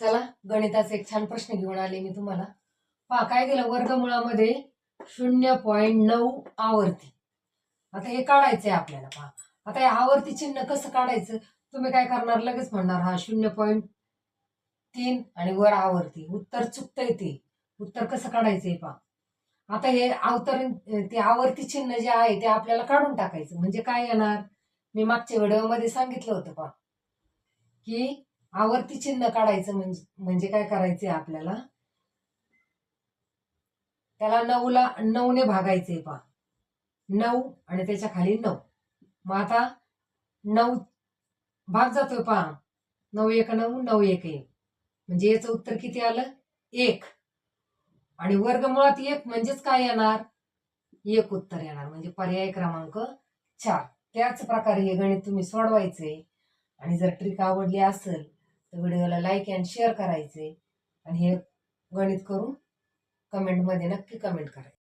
चला गणिताचा एक छान प्रश्न घेऊन आले मी तुम्हाला. पहा काय केलं वर्गमुळामध्ये शून्य पॉईंट नऊ आवर्ती. आता हे काढायचंय आपल्याला पहा. आता हे आवर्ती चिन्ह कसं काढायचं? तुम्ही काय करणार? लगेच म्हणणार हा शून्य पॉईंट तीन आणि वर आवर्ती. उत्तर चुकतंय ते. उत्तर कसं काढायचंय पहा. आता हे अवतरण ते आवर्ती चिन्ह जे आहे ते आपल्याला काढून टाकायचं. म्हणजे काय येणार? मी मागच्या व्हिडिओमध्ये सांगितलं होतं पहा. की आवर्ती चिन्ह काढायचं म्हणजे म्हणजे काय करायचंय आपल्याला? त्याला नऊला नऊने भागायचंय पहा. नऊ आणि त्याच्याखाली नऊ. मग आता नऊ भाग जातोय पहा. नऊ एक नऊ नऊ एक एक. म्हणजे याचं उत्तर किती आलं? एक. आणि वर्गमुळात एक म्हणजेच काय येणार? एक उत्तर येणार. म्हणजे पर्याय क्रमांक चार. त्याच प्रकारे हे गणित तुम्ही सोडवायचे आणि जर ट्रिक आवडली असेल तर व्हिडिओला लाईक अँड शेअर करायचे. आणि हे गणित करून कमेंटमध्ये नक्की कमेंट करायचं.